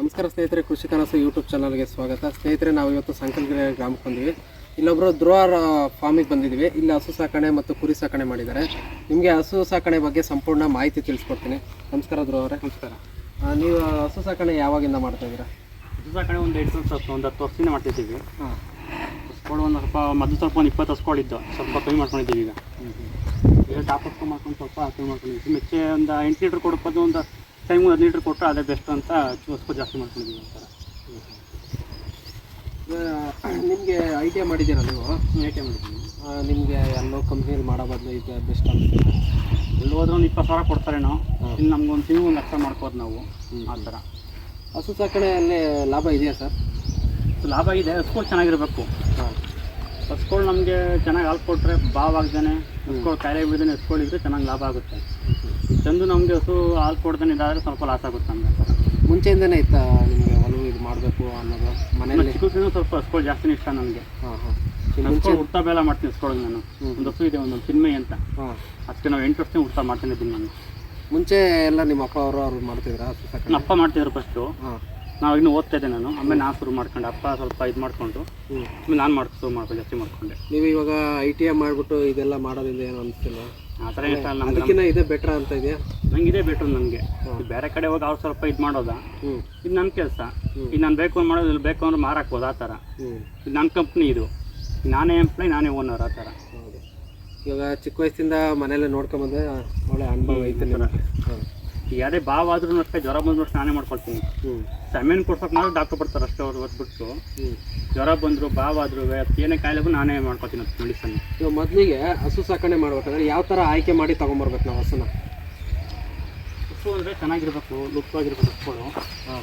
ನಮಸ್ಕಾರ ಸ್ನೇಹಿತರೆ ಕೃಷಿ ಕನಸು ಯೂಟ್ಯೂಬ್ ಚಾನಲ್ಗೆ ಸ್ವಾಗತ. ಸ್ನೇಹಿತರೆ ನಾವು ಇವತ್ತು ಸಂಕಲ್ಗಿರಿ ಗ್ರಾಮಕ್ಕೆ ಬಂದಿವಿ. ಇಲ್ಲೊಬ್ಬರು ಧ್ರುವರ ಫಾರ್ಮಿಗೆ ಬಂದಿದ್ದೀವಿ ಇಲ್ಲಿ ಹಸು ಸಾಕಣೆ ಮತ್ತು ಕುರಿ ಸಾಕಣೆ ಮಾಡಿದ್ದಾರೆ. ನಿಮಗೆ ಹಸು ಸಾಕಣೆ ಬಗ್ಗೆ ಸಂಪೂರ್ಣ ಮಾಹಿತಿ ತಿಳಿಸ್ಕೊಡ್ತೀನಿ. ನಮಸ್ಕಾರ ಧ್ರುವ ಅವರೇ ನಮಸ್ಕಾರ ನೀವು ಹಸು ಸಾಕಣೆ ಯಾವಾಗಿಂದ ಮಾಡ್ತಾ ಇದ್ದೀರಾ? ಹಸು ಸಾಕಣೆ ಒಂದು ಎಂಟು ವರ್ಷ ಒಂದು ಹತ್ತು ವರ್ಷದಿಂದ ಮಾಡ್ತಿದ್ದೀವಿ ಹಾಂ. ಹಸ್ಕೊಳು ಒಂದು ಸ್ವಲ್ಪ ಮದ್ದು ಸ್ವಲ್ಪ ಒಂದು ಇಪ್ಪತ್ತು ಹಸ್ಕೊಳಿದ್ದು ಸ್ವಲ್ಪ ಕಮ್ಮಿ ಮಾಡ್ಕೊಂಡಿದ್ದೀವಿ ಈಗ. ಈಗ ಟಾಪ್ ಅಪ್ ಮಾಡ್ಕೊಂಡು ಸ್ವಲ್ಪ ಕಮ್ಮಿ ಮಾಡ್ಕೊಂಡಿದ್ದೀವಿ. ಮೆಚ್ಚೆ ಒಂದು ಎಂಟು ಲೀಟ್ರ್ ಕೊಡಪ್ಪದು ಒಂದು ಟೈಮ್ ಹದಿನೈದು ಲೀಟ್ರ್ ಕೊಟ್ಟರೆ ಅದೇ ಬೆಸ್ಟ್ ಅಂತ ಚೂಸ್ಕೊ ಜಾಸ್ತಿ ಮಾಡ್ಕೊಂಡಿದ್ದೀವಿ ಒಂಥರ ನಿಮಗೆ ಐಡಿಯಾ ಮಾಡಿದ್ದೀರ ನೀವು? ಐಡಿಯಾ ಮಾಡಿದ್ದೀನಿ? ನಿಮಗೆ ಎಲ್ಲೋ ಕಂಪ್ನಿಯಲ್ಲಿ ಮಾಡೋ ಬದಲು ಇದು ಬೆಸ್ಟ್ ಅಂತ ಎಲ್ಲಿ ಹೋದ್ರೆ ಒಂದು ಇಪ್ಪತ್ತು ಸಾವಿರ ಕೊಡ್ತಾರೆ ನಾವು ಇಲ್ಲಿ ಒಂದು ತಿಂಗಳು ಒಂದು ಲಕ್ಷ ಮಾಡ್ಕೋದು ನಾವು. ಆ ಥರ. ಹಸು ಸಾಕಣೆಯಲ್ಲಿ ಲಾಭ ಇದೆಯಾ ಸರ್? ಲಾಭ ಇದೆ. ಹಸ್ಕೊಳು ಚೆನ್ನಾಗಿರಬೇಕು. ಹಾಂ. ಹಸ್ಕೊಳು ನಮಗೆ ಚೆನ್ನಾಗಿ ಹಾಲು ಕೊಟ್ಟರೆ ಬಾವಾಗ್ದೇ ಹಸ್ಕೊಳು ಕಾಯಿಲೆ ಬೀಳ್ದೇ ಹಸ್ಕೊಳಿದ್ರೆ ಚೆನ್ನಾಗಿ ಲಾಭ ಆಗುತ್ತೆ. ತಂದು ನಮಗೆ ಹಸು ಹಾಲು ಕೊಡ್ತಾನೆ ಇದಾದರೆ ಸ್ವಲ್ಪ ಲಾಸ್ ಆಗುತ್ತೆ ನಮಗೆ. ಮುಂಚೆಯಿಂದನೇ ಇತ್ತ ನಿಮಗೆ ಒಲವು ಇದು ಮಾಡಬೇಕು ಅನ್ನೋದು? ಮನೆಯಲ್ಲಿ? ಚಿಕ್ಕದಿಂದ ಸ್ವಲ್ಪ ಹಸ್ಕೊಳ್ಳಿ ಜಾಸ್ತಿನೇ ಇಷ್ಟ ನನಗೆ ಹಾಂ ಹಾಂ. ಹುಡ್ತಾ ಬೆಲ್ಲ ಮಾಡ್ತೀನಿ ಹಸ್ಕೊಳ್ಳೋದು ನಾನು. ಒಂದು ಹಸು ಇದೆ ಒಂದು ಚಿನ್ಮೆ ಅಂತ. ಹಾಂ. ಅದಕ್ಕೆ ನಾವು ಎಂಟು ವರ್ಷದಿಂದ ಹುಡ್ತಾ ಮಾಡ್ತಾನೆ ಇದ್ದೀನಿ ನಾನು. ಮುಂಚೆ ಎಲ್ಲ ನಿಮ್ಮ ಅಪ್ಪ ಅವರು ಅವ್ರು ಮಾಡ್ತಿದ್ರ? ಹಸು ಸಾಕಣೆ ಅಪ್ಪ ಮಾಡ್ತಿದ್ರು ಫಸ್ಟು ಹಾಂ. ನಾವು ಇನ್ನೂ ಓದ್ತಾ ಇದ್ದೆ ನಾನು. ಆಮೇಲೆ ನಾನು ಶುರು ಮಾಡ್ಕೊಂಡೆ. ಅಪ್ಪ ಸ್ವಲ್ಪ ಇದು ಮಾಡಿಕೊಂಡು ಆಮೇಲೆ ನಾನು ಮಾಡ್ಕೊ ಶುರು ಮಾಡ್ಕೊಂಡು ಜಾಸ್ತಿ ಮಾಡ್ಕೊಂಡೆ. ನೀವು ಇವಾಗ ಐ ಟಿ ಐ ಮಾಡಿಬಿಟ್ಟು ಇದೆಲ್ಲ ಮಾಡೋದ್ರಿಂದ ಏನು ಅನಿಸ್ತಿಲ್ಲ ಆ ಥರ ಏನು ನಮ್ಗೆ ಅದಕ್ಕಿಂತ ಇದೇ ಬೆಟ್ರ್ ಅಂತ ಇದೆಯಾ? ನಂಗೆ ಇದೇ ಬೆಟ್ರ್ ನನಗೆ. ಬೇರೆ ಕಡೆ ಹೋಗಿ ಅವ್ರು ಸ್ವಲ್ಪ ಇದು ಮಾಡೋದಾ? ಇದು ನನ್ನ ಕೆಲಸ. ಇದು ನಾನು ಬೇಕು ಅಂತ ಮಾಡೋದು ಇಲ್ಲಿ ಬೇಕು ಅಂದ್ರೆ ಮಾರಾಕ್ಬೋದು ಆ ಥರ. ಇದು ನನ್ನ ಕಂಪ್ನಿ ಇದು. ನಾನೇ ಎಂಪ್ಲಾಯ್ ನಾನೇ ಓನರ್ ಆ ಥರ. ಇವಾಗ ಚಿಕ್ಕ ವಯಸ್ಸಿಂದ ಮನೇಲೆ ನೋಡ್ಕೊಂಬಂದೆ ಒಳ್ಳೆ ಅನುಭವ ಐತೆ ನಿಮಗೆ. ಯಾರೇ ಬಾವ್ ಆದ್ರೂ ಅಷ್ಟೇ ಜ್ವರ ಬಂದ್ರು ಸ್ನಾನ ನಾನೇ ಮಾಡ್ಕೊಳ್ತೀನಿ. ಹ್ಞೂ ಸೆಮೆನ್ ಕೊಡ್ಸೋಕೆ ಮಾತ್ರ ಡಾಕ್ಟರ್ ಬರ್ತಾರೆ ಅಷ್ಟೇ ಅವ್ರು ಹೊತ್ಬಿಟ್ಟು ಹ್ಞೂ ಜ್ವರ ಬಂದರು ಬಾವ್ ಆದ್ರು ಏನೇ ಕಾಯಿಲೆಗೂ ನಾನೇ ಮಾಡ್ಕೊತೀನಿ ಅದು ಮೆಡಿಸನ್ ಇವಾಗ ಮೊದಲಿಗೆ ಹಸು ಸಾಕಣೆ ಮಾಡ್ಬೇಕಂದ್ರೆ ಯಾವ ಥರ ಆಯ್ಕೆ ಮಾಡಿ ತೊಗೊಂಬರ್ಬೇಕು ನಾವು ಹಸುನ ಹಸು ಅಂದರೆ ಚೆನ್ನಾಗಿರ್ಬೇಕು ಲುಕ್ ಆಗಿರ್ಬೇಕು ಹಸುಗಳು. ಹಾಂ.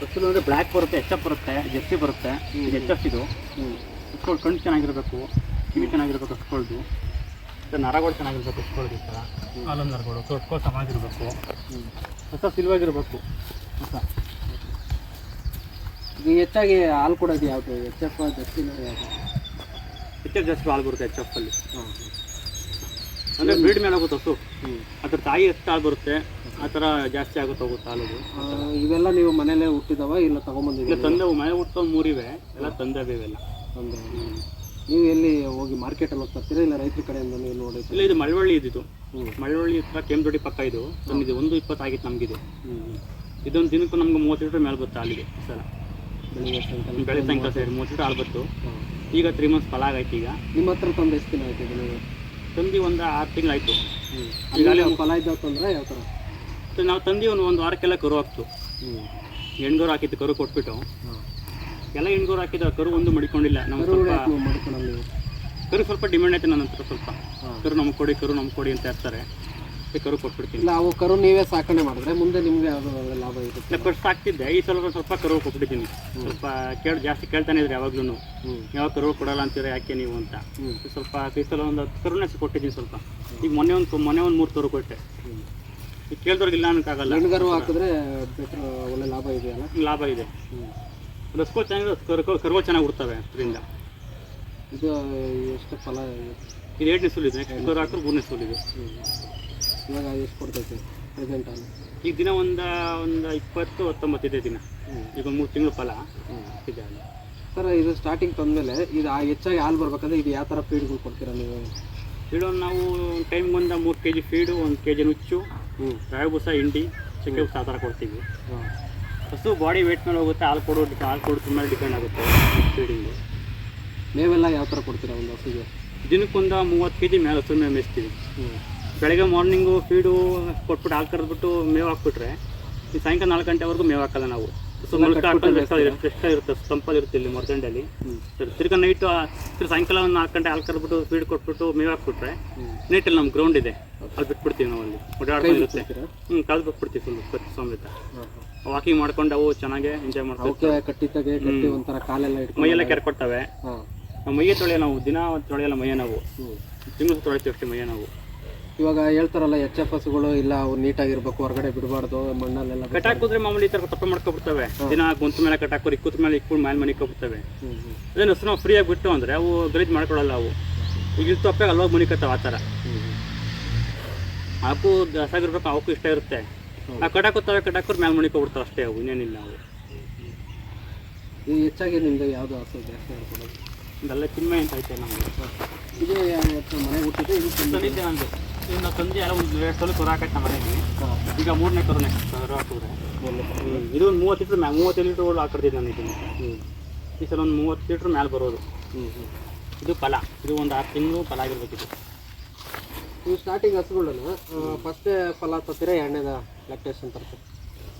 ಹಸು ಅಂದರೆ ಬ್ಲ್ಯಾಕ್ ಬರುತ್ತೆ ಎಚ್ ಎಫ್ ಬರುತ್ತೆ ಜೆರ್ಸಿ ಬರುತ್ತೆ. ಎಚ್ ಎಫ್ ಇದು. ಹ್ಞೂ ಹಸುಗಳು ಕಣ್ಣು ಚೆನ್ನಾಗಿರ್ಬೇಕು ಕಿವಿ ಚೆನ್ನಾಗಿರ್ಬೇಕು ಹಸುಗಳ್ದು. ನರಗಳು ಚೆನ್ನಾಗಿರ್ಬೇಕು ಥರ ಹಾಲೊಂದು ನರಗಳು ಹಸುಗಳು ಚೆನ್ನಾಗಿರ್ಬೇಕು. ಹ್ಞೂ ಹೊಸ ಸಿಲ್ವಾಗಿರ್ಬೇಕು. ಹೊಸ. ಈಗ ಹೆಚ್ಚಾಗಿ ಹಾಲು ಕೊಡೋದು ಯಾವುದು? ಎಚ್ ಎಫ್ ಜಾಸ್ತಿ ಯಾವುದು? ಎಚ್ ಎಫ್ ಜಾಸ್ತಿ ಹಾಲು ಬರುತ್ತೆ ಎಚ್ ಎಫ್ ಅಲ್ಲಿ. ಅಂದರೆ ಬ್ರೀಡ್ ಮೇಲೆ ಹೋಗುತ್ತೆ ಹಸು ಅದ್ರ ತಾಯಿ ಎಷ್ಟು ಹಾಲು ಬರುತ್ತೆ ಆ ಥರ ಜಾಸ್ತಿ ಆಗುತ್ತೆ ಹೋಗುತ್ತೆ ಹಾಲು ಇವೆಲ್ಲ ನೀವು ಮನೇಲೆ ಹುಟ್ಟಿದವ ಇಲ್ಲ ಇಲ್ಲ ತಂದೆ ತಂದೆವು ಮನೆ ಹುಟ್ಟೋ ಮೂರಿವೆ. ಎಲ್ಲ ತಂದೆ ಇವೆಲ್ಲ. ಅಂದ್ರೆ ನೀವು ಎಲ್ಲಿ ಹೋಗಿ ಮಾರ್ಕೆಟಲ್ಲಿ ಹೋಗಿ ತರ್ತೀರಾ ಇಲ್ಲ ರೈತರ ಕಡೆಯಿಂದ ನೀವು ನೋಡಿ ಇಲ್ಲ ಇದು ಮಳವಳ್ಳಿ ಇದ್ದಿದ್ದು. ಮಳವಳ್ಳಿ ಹತ್ರ ಕೆಂಪದೊಡ್ಡಿ ಪಕ್ಕ ಇದು. ತಂದಿದೆ ಒಂದು ಇಪ್ಪತ್ತಾಗಿತ್ತು ನಮಗಿದು. ಇದೊಂದು ದಿನಕ್ಕೂ ನಮ್ಗೆ ಮೂವತ್ತು ಲೀಟರ್ ಮೇಲೆ ಬರುತ್ತೆ ಅಲ್ಲಿಗೆ ಸರ್ ಸಲ. ಬೆಳಿಗ್ಗೆ ಸಾಯಂಕಾಲ ಬೆಳೆ ಸಾಯಂಕಾಲ ಸರ್ ಮೂವತ್ತು ಲೀಟರ್ ಹಾಲು ಈಗ ತ್ರೀ ಮಂತ್ಸ್ ಫಲ ಆಗೈತೆ ಈಗ. ನಿಮ್ಮ ಹತ್ರ ತಂದು ಎಷ್ಟು ದಿನ ಆಯ್ತು ಇದು ನೀವು ತಂದು ಒಂದು ಆರು ತಿಂಗಳಾಯ್ತು ಹ್ಞೂ ಈಗಾಗಲೇ ಫಲ ಇದ್ದಾವೆ ತಂದ್ರೆ ಯಾವ ಥರ ನಾವು ತಂದು ಒಂದು ಒಂದು ವಾರಕ್ಕೆಲ್ಲ ಕರು ಹಾಕ್ತು. ಹೆಣ್ಗರು ಹಾಕಿದ್ದು ಕರು ಕೊಟ್ಬಿಟ್ಟು. ಎಲ್ಲ ಹೆಣ್ಗರು ಹಾಕಿದ ಕರು ಒಂದು ಮಡಿಕೊಂಡಿಲ್ಲ. ನಮ್ಮ ಸ್ವಲ್ಪ ಕರು ಸ್ವಲ್ಪ ಡಿಮ್ಯಾಂಡ್ ಐತೆ ನನ್ನ ಹತ್ರ ಸ್ವಲ್ಪ. ಕರು ನಮ್ಗೆ ಕೊಡಿ ಕರು ನಮ್ಗೆ ಕೊಡಿ ಅಂತ ಇರ್ತಾರೆ ಕರು ಕೊಟ್ಬಿಡ್ತೀನಿ. ಇಲ್ಲ ಅವು ಕರು ನೀವೇ ಸಾಕಣೆ ಮಾಡಿದ್ರೆ ಮುಂದೆ ನಿಮಗೆ ಅದು ಲಾಭ ಇರುತ್ತೆ ಇಲ್ಲ ಫಸ್ಟ್ ಹಾಕ್ತಿದ್ದೆ ಈ ಸಲ ಸ್ವಲ್ಪ ಕರು ಕೊಟ್ಬಿಟ್ಟಿದ್ದೀನಿ. ಸ್ವಲ್ಪ ಕೇಳಿ ಜಾಸ್ತಿ ಕೇಳ್ತಾನೆ ಇದ್ರೆ ಯಾವಾಗ್ಲೂ ಯಾವಾಗ ಕರು ಕೊಡಲ್ಲ ಅಂತೀರ ಯಾಕೆ ನೀವು ಅಂತ. ಸ್ವಲ್ಪ ಈ ಸಲ ಒಂದು ಹತ್ತು ಕರುನೇ ಕೊಟ್ಟಿದ್ದೀನಿ ಸ್ವಲ್ಪ. ಈಗ ಮೊನ್ನೆ ಒಂದು ಮೊನ್ನೆ ಒಂದು ಮೂರು ಕರು ಕೊಟ್ಟೆ. ಈಗ ಕೇಳಿದವ್ರಿಗೆ ಇಲ್ಲ ಅನ್ನೋಕ್ಕಾಗಲ್ಲ. ಹೆಣ್ಗರು ಹಾಕಿದ್ರೆ ಒಳ್ಳೆ ಲಾಭ ಇದೆಯಲ್ಲ? ಲಾಭ ಇದೆ. ಚೆನ್ನಾಗಿದೆ ಚೆನ್ನಾಗಿ ಕರ್ಕೋ ಕರುಗಳು ಚೆನ್ನಾಗಿ ಹುಡ್ತವೆ ಇದರಿಂದ ಇದು ಎಷ್ಟು ಫಲ ಇದು ಎರಡನೇ ಸೂಲ್ ಇದೆ ನೆಕ್ಸ್ಟ್ ಕರು ಹಾಕಿದ್ರೆ ಮೂರನೇ ಸೂಲ್ ಇದೆ. ಹ್ಞೂ ಇವಾಗ ಎಷ್ಟು ಕೊಡ್ತೈತೆ ಪ್ರೆಸೆಂಟ್ ಅಲ್ಲಿ? ಈಗ ದಿನ ಒಂದು ಒಂದು ಇಪ್ಪತ್ತು ಹತ್ತೊಂಬತ್ತು ಇದೆ ದಿನ. ಹ್ಞೂ ಈಗ ಮೂರು ತಿಂಗಳು ಫಲ ಹ್ಞೂ ಇದೆ ಅಲ್ಲಿ. ಸರ್ ಇದು ಸ್ಟಾರ್ಟಿಂಗ್ ತಂದಮೇಲೆ ಇದು ಹೆಚ್ಚಾಗಿ ಹಾಲು ಬರ್ಬೇಕಂದ್ರೆ ಇದು ಯಾವ ಥರ ಫೀಡ್ಗಳು ಕೊಡ್ತೀರಾ ನೀವು? ಫೀಡು ನಾವು ಟೈಮ್ಗೆ ಬಂದ ಮೂರು ಕೆ ಜಿ ಫೀಡು ಒಂದು ಕೆ ಜಿ ನುಚ್ಚು ಹ್ಞೂ ರಾಯಭೂಸ ಬೂಸ ಹಿಂಡಿ ಚಕ್ಕೆ ಬೂಸ ಆ ಥರ ಕೊಡ್ತೀವಿ. ಹಾಂ. ಹಸು ಬಾಡಿ ವೇಟ್ ಮೇಲೆ ಹೋಗುತ್ತೆ ಹಾಲು ಕೊಡೋ ಹಾಲು ಕೊಡೋದ್ರ ಮೇಲೆ ಡಿಪೆಂಡ್ ಆಗುತ್ತೆ ಫೀಡಿಂಗು ಮೇವೆಲ್ಲ ಯಾವ ಥರ ಕೊಡ್ತೀರಾ ಒಂದು ಹಸುಗೆ? ದಿನಕ್ಕೊಂದು ಮೂವತ್ತು ಕೆ ಜಿ ಮೇಲೆ ಹಸು ಮೇವು ಮೇಯಿಸ್ತೀವಿ. ಬೆಳಗ್ಗೆ ಮಾರ್ನಿಂಗು ಫೀಡು ಕೊಟ್ಬಿಟ್ಟು ಹಾಲು ಕರೆದ್ಬಿಟ್ಟು ಮೇವು ಹಾಕ್ಬಿಟ್ರೆ ಈ ಸಾಯಂಕಾಲ ನಾಲ್ಕು ಗಂಟೆವರೆಗೂ ಮೇವು ಹಾಕಲ್ಲ ನಾವು. ಹಸು ಮೊಳಕೆ ಹಾಕೊಂಡು ಎಷ್ಟು ಇರುತ್ತೆ ಇಲ್ಲಿ ಸರಿ ತಿರ್ಗಾ ನೈಟ್ ತಿರ್ಗಿ ಸಾಯಂಕಾಲ ಒಂದು ನಾಲ್ಕು ಗಂಟೆ ಹಾಲು ಕರೆದ್ಬಿಟ್ಟು ಫೀಡ್ ಕೊಟ್ಬಿಟ್ಟು ಮೇವು ಹಾಕ್ಬಿಟ್ರೆ ನೈಟ್ ಅಲ್ಲಿ ನಮ್ಮ ಗ್ರೌಂಡ್ ಇದೆ. ಅಲ್ಲಿ ಬಿಟ್ಬಿಡ್ತೀವಿ ನಾವು ಅಲ್ಲಿ. ಓಡಾಡ್ಕೊಂಡಿರುತ್ತೆ ಹ್ಞೂ ಕಳೆದು ಬಿಟ್ಬಿಡ್ತೀವಿ ಫುಲ್ ಸಮೇತ ಹಾಂ ವಾಕಿಂಗ್ ಮಾಡ್ಕೊಂಡು ಅವು ಚೆನ್ನಾಗೆ ಎಂಜಾಯ್ ಮಾಡ್ತೀವಿ ಅವಕ್ಕೆ ಕಟ್ಟಿತಾಗೆ ಕಟ್ಟಿ ಒಂಥರ ಕಾಲೆಲ್ಲ ಮೈಯೆಲ್ಲ ಕೆರ್ಕೊಡ್ತವೆ ಮೈಯೇ ತೊಳೆಯ ನಾವು ದಿನ ತೊಳೆಯಲ್ಲ ಮೈಯ ನಾವು. ತಿಂಗಳು ತೊಳಿತೀವಿ ಅಷ್ಟೇ ಮೈಯ ನಾವು. ಇವಾಗ ಹೇಳ್ತಾರಲ್ಲ ಎಚ್ ಎಫ್ ಹಸುಗಳು ಇಲ್ಲ ಅವು ನೀಟಾಗಿರ್ಬೇಕು ಹೊರಗಡೆ ಬಿಡಬಾರ್ದು ಮಣ್ಣಲ್ಲೆಲ್ಲ ಕಟಾಕಿದ್ರೆ ಮಾಮೂಲಿ ಈ ಥರ ತಪ್ಪು ಮಾಡ್ಕೊಬಿಡ್ತವೆ. ದಿನ ಗುಂತ ಮೇಲೆ ಕಟಾಕೋರು ಇಕ್ಕುತ್ತ ಮೇಲೆ ಇಕ್ಕೊಂಡು ಮೇಲೆ ಮನಿಕೊಬಿಡ್ತವೆ ಹ್ಞೂ ಅದೇ ಅದೇನು ಫ್ರೀ ಆಗಿ ಫ್ರೀಯಾಗಿ ಬಿಟ್ಟು ಅಂದರೆ ಅವು ಗಲೀಜು ಮಾಡ್ಕೊಳಲ್ಲ ಅವು. ಈಗ ಇಲ್ಲಿ ತಪ್ಪಾಗ ಅಲ್ವಾಗ ಮನಿಕತ್ತವೆ ಆ ಥರ. ಅವಕ್ಕೂ ದಸಾಗಿರ್ಬೇಕು ಅವಕ್ಕೂ ಇಷ್ಟ ಇರುತ್ತೆ. ಆ ಕಟಾಕೋತವೆ ಕಟಾಕೋರು ಮೇಲೆ ಮನಿಕೊಬಿಡ್ತಾವೆ ಅಷ್ಟೇ ಅವು ಇನ್ನೇನಿಲ್ಲ ಅವು. ಇದು ಹೆಚ್ಚಾಗಿ ನಿಮ್ದು ಯಾವುದು ಹಸು ಜಾಸ್ತಿ ಹೇಳ್ಕೊಡೋದು ಇದೆಲ್ಲ ಚಿನ್ಮೆ ಅಂತ ಐತೆ ನಮಗೆ. ಇದು ಮನೆ ಹುಟ್ಟಿದ್ರೆ ಇದು ನಂದು. ಇನ್ನು ತಂದೆ ಎಲ್ಲ ಒಂದು ಎರಡು ಸಲ ಕರು ಹಾಕೈತೆ ನಮ್ಮ ಮನೆಗೆ ಈಗ ಮೂರನೇ ಕೊರನೆ ನೆಕ್ಸ್ಟ್ ಕರು ಹಾಕಿದ್ರೆ ಇದು ಒಂದು ಮೂವತ್ತು ಲೀಟ್ರ್ ಮ್ಯಾ ಮೂವತ್ತು ಲೀಟ್ರ್ ಹಾಕಿರ್ತೀನಿ ನಾನು ಇದನ್ನು. ಹ್ಞೂ ಈ ಸಲ ಒಂದು ಮೂವತ್ತು ಲೀಟ್ರ್ ಮ್ಯಾಲೆ ಬರೋದು. ಹ್ಞೂ ಹ್ಞೂ ಇದು ಫಲ. ಇದು ಒಂದು ಆರು ತಿಂಗಳು ಫಲ ಆಗಿರ್ಬೇಕಿದು ನೀವು ಸ್ಟಾರ್ಟಿಂಗ್ ಹಸುಗಳನ್ನ ಫಸ್ಟೇ ಫಲ ತರ್ತೀರ ಎಣ್ಣೆದ ಲ್ಯಾಕ್ಟೇಷನ್ ತರ್ತೀವಿ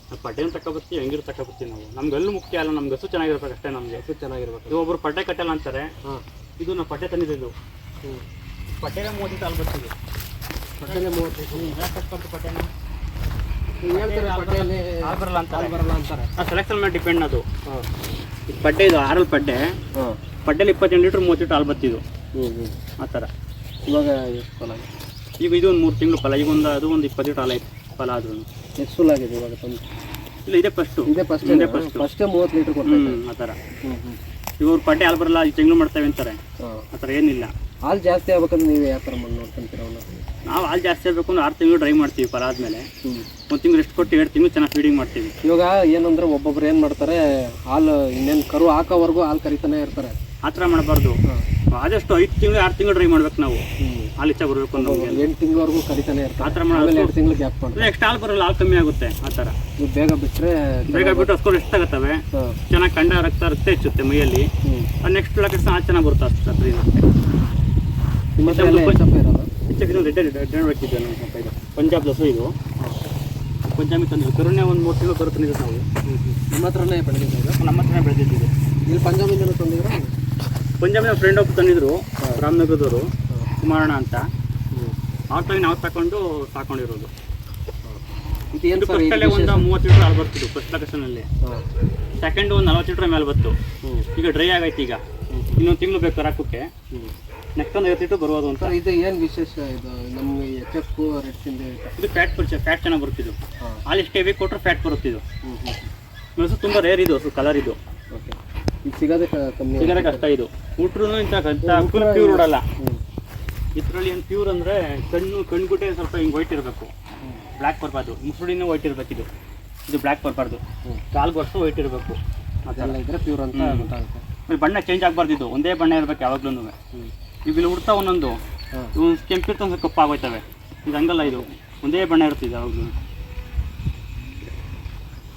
ನಾವು ಪಡ್ಡೆನ ತಗೊಬರ್ತೀವಿ ಹೆಂಗಿರು ತಗೊಬರ್ತೀವಿ ನಾವು. ನಮ್ಗೆ ಎಲ್ಲೂ ಮುಖ್ಯ ಅಲ್ಲ ನಮ್ಗೆ ಹಸು ಚೆನ್ನಾಗಿರ್ಬೇಕು ಅಷ್ಟೇ ನಮಗೆ. ಹಸು ಚೆನ್ನಾಗಿರ್ಬೇಕು. ಇದು ಒಬ್ಬರು ಪಡ್ಡೆ ಕಟ್ಟಲ್ಲ ಅಂತಾರೆ. ಹಾಂ. ಇದು ನಾವು ಪಡ್ಡೆ ತಂದಿದ್ದು ಹ್ಞೂ ಪಡ್ಡೆನೇ ಮೂವತ್ತು ಅಲ್ಲಿ ಬರ್ತೀವಿ ಪಟ್ಟೆಲೆ ಮೂವತ್ತೈದು ಹೇಳ್ತಾರೆ ಹಾಲು ಬರಲ್ಲ ಹಾಲು ಬರಲ್ಲ ಅಂತಾರೆ. ಆ ಸೆಲೆಕ್ಷನ್ ಮೇಲೆ ಡಿಪೆಂಡ್ ಅದು. ಹಾಂ. ಇದು ಪಡ್ಡೆ ಇದು ಆರಲ್ ಪಡ್ಡೆ ಹಾಂ. ಪಡ್ಡೆಲಿ ಇಪ್ಪತ್ತೆಂಟು ಲೀಟ್ರ್ ಮೂವತ್ತು ಲೀಟ್ರ್ ಹಾಲು ಬರ್ತಿದ್ದು ಹ್ಞೂ ಹ್ಞೂ ಆ ಥರ. ಇವಾಗ ಫಲ ಈಗ ಇದು ಒಂದು ಮೂರು ತಿಂಗಳು ಫಲ ಈಗ ಒಂದು ಅದು ಒಂದು ಇಪ್ಪತ್ತು ಲೀಟ್ರ್ ಹಾಲು ಐತೆ ಫಲ ಅದು ಎಷ್ಟು ಫುಲ್ ಆಗಿದೆ ಇವಾಗ ತಂದು? ಇಲ್ಲ ಇದೆ ಫಸ್ಟು ಇದೇ ಫಸ್ಟ್ ಇದೇ ಫಸ್ಟ್ ಫಸ್ಟೇ ಮೂವತ್ತು ಲೀಟ್ರ್ ಹ್ಞೂ ಕೊಡ್ತೈತೆ ಆ ಥರ. ಹ್ಞೂ ಹ್ಞೂ ಇವ್ರು ಪಡ್ಡೆ ಹಾಲು ಬರಲ್ಲ ಈ ತಿಂಗಳು ಮಾಡ್ತೇವೆ ಅಂತಾರೆ. ಆ ಥರ ಏನಿಲ್ಲ. ಹಾಲು ಜಾಸ್ತಿ ಆಗ್ಬೇಕಂದ್ರೆ ನೀವು ಯಾವ ಥರ ಮಾಡಿ ನೋಡ್ಕೊಂತೀರ ಅವನ್ನ? ನಾವು ಹಾಲು ಜಾಸ್ತಿ ಆಗಬೇಕು ಅಂದ್ರೆ ಆರು ತಿಂಗಳು ಡ್ರೈ ಮಾಡ್ತೀವಿ ಪರ ಆದಮೇಲೆ. ಒಂದು ತಿಂಗಳು ರೆಸ್ಟ್ ಕೊಟ್ಟು ಎರಡು ತಿಂಗಳು ಚೆನ್ನಾಗಿ ಫೀಡಿಂಗ್ ಮಾಡ್ತೀವಿ. ಇವಾಗ ಏನಂದ್ರೆ ಒಬ್ಬೊಬ್ರು ಏನು ಮಾಡ್ತಾರೆ ಹಾಲು ಇನ್ನೇನು ಕರು ಹಾಕೋವರೆಗೂ ಹಾಲು ಕರಿತಾನೆ ಇರ್ತಾರೆ. ಆ ಥರ ಮಾಡಬಾರ್ದು. ಆದಷ್ಟು ಐದು ತಿಂಗಳು ಆರು ತಿಂಗಳು ಡ್ರೈ ಮಾಡ್ಬೇಕು ನಾವು. ಹಾಲು ಹೆಚ್ಚಾಗಿ ಬರಬೇಕು ನಮಗೆ ಎಂಟು ತಿಂಗಳವರೆಗೂ ಕರಿತಾನೆ ಆ ಇರ್ತಾರೆ ಥರ ಮಾಡಿ ಎರಡು ತಿಂಗಳು ಗ್ಯಾಪ್ ಮಾಡಿ ನೆಕ್ಸ್ಟ್ ಹಾಲು ಬರಲ್ಲ ಹಾಲು ಕಮ್ಮಿ ಆಗುತ್ತೆ ಆ ಥರ. ನೀವು ಬೇಗ ಬಿಟ್ಟರೆ ಬೇಗ ಬಿಟ್ಟು ಅಷ್ಟು ಎಷ್ಟು ತಗೋತವೆ ಚೆನ್ನಾಗಿ ಕಂಡ ರಕ್ತ ರಕ್ತ ಹೆಚ್ಚುತ್ತೆ ಮೈಯಲ್ಲಿ. ನೆಕ್ಸ್ಟ್ ಹಾಲು ಚೆನ್ನಾಗಿ ಬರುತ್ತೆ ಅಷ್ಟು ಅದ್ರಿಂದ ನಿಮ್ಮ ಬೇಕಿದ್ದೆ ನಮ್ಮ ಸ್ವಲ್ಪ ಪಂಜಾಬ್ ದಸು ಇದು. ಪಂಜಾಬಿ ತಂದಿದ್ದು ಕರುಣೆ ಒಂದು ಮೂರು ತಿಂಗಳು ಕರು ತಂದಿದ್ದು ನಾವು. ನಿಮ್ಮ ಹತ್ರನೇ ಬೆಳೆದಿದ್ದೀವಿ ನಮ್ಮ ಹತ್ರನೇ ಬೆಳೆದಿದ್ದೀವಿ. ಇಲ್ಲಿ ಪಂಜಾಬಿಂದ ತಂದಿದ್ರು? ಪಂಜಾಬಿನ ಫ್ರೆಂಡ್ ಒಬ್ಬ ತಂದಿದ್ರು ರಾಮನಗರದವರು ಕುಮಾರಣ್ಣ ಅಂತ. ಅವ್ರ ಟೈಮ್ ನಾವು ತಗೊಂಡು ಸಾಕೊಂಡಿರೋದು. ಒಂದು ಮೂವತ್ತು ಲೀಟರ್ ಅಲ್ಲಿ ಬರ್ತಿದ್ರು ಫಸ್ಟ್ ಲೊಕೇಶನಲ್ಲಿ ಸೆಕೆಂಡು ಸೆಕೆಂಡ್ ಒಂದು ನಲ್ವತ್ತು ಲೀಟರ್ ಮೇಲೆ ಬಂತು. ಈಗ ಡ್ರೈ ಆಗೈತೆ ಈಗ. ಇನ್ನೊಂದು ತಿಂಗಳು ಬೇಕು ಕರಾಕೋಕ್ಕೆ ಒಂದು ಐವತ್ತು ಲೀಟ್ರ್ ಬರ್ಬೋದು ಅಂತ. ಇದು ಏನು ವಿಶೇಷ ಇದು? ನಮಗೆ ಎಚ್ ಎಫ್ ರೆಡ್ ತಿಂದೆ ಇದು? ಫ್ಯಾಟ್ ಪರಿಚಯ ಫ್ಯಾಟ್ ಚೆನ್ನಾಗಿ ಬರ್ತಿದ್ದು ಹಾಲು ಎಷ್ಟು ಹೆವಿ ಕೊಟ್ಟರೆ ಫ್ಯಾಟ್ ಬರುತ್ತಿದ್ದು ಹ್ಞೂ ಹ್ಞೂ ಮೆಣಸು ತುಂಬ ರೇರ್ ಇದು ಕಲರ್ ಇದು. ಓಕೆ. ಇದು ಸಿಗೋದೇ ಕಮ್ಮಿ ಸಿಗರೆ ಕಷ್ಟ ಇದು. ಹುಟ್ರು ಇಂಥ ಫುಲ್ ಪ್ಯೂರ್ ಉಡಲ್ಲ. ಇದರಲ್ಲಿ ಏನು ಪ್ಯೂರ್ ಅಂದರೆ ಕಣ್ಣು ಕಣ್ಗುಟ್ಟೆ ಸ್ವಲ್ಪ ಹಿಂಗೆ ವೈಟ್ ಇರಬೇಕು. ಬ್ಲ್ಯಾಕ್ ಬರಬಾರ್ದು. ಮುಸುಡಿನೂ ವೈಟ್ ಇರಬೇಕು ಇದು. ಇದು ಬ್ಲ್ಯಾಕ್ ಬರಬಾರ್ದು. ಕಾಲು ಬರ್ಸು ವೈಟ್ ಇರಬೇಕು. ಅದೆಲ್ಲ ಇದ್ರೆ ಪ್ಯೂರ್ ಅಂತ ಗೊತ್ತಾಗುತ್ತೆ. ಬಣ್ಣ ಚೇಂಜ್ ಆಗಬಾರ್ದು ಇದು ಒಂದೇ ಬಣ್ಣ ಇರಬೇಕು ಯಾವಾಗ್ಲೂ ಹ್ಞೂ ಇವಿಲ್ಲಿ ಹುಡ್ತಾ ಒಂದೊಂದು. ಇವು ಕೆಂಪಿರ್ತ ಒಂದು ಕಪ್ಪು ಆಗೋಯ್ತವೆ ಇದು ಹಂಗಲ್ಲ ಇದು. ಒಂದೇ ಬಣ್ಣ ಇರ್ತಿದೆ ಇದು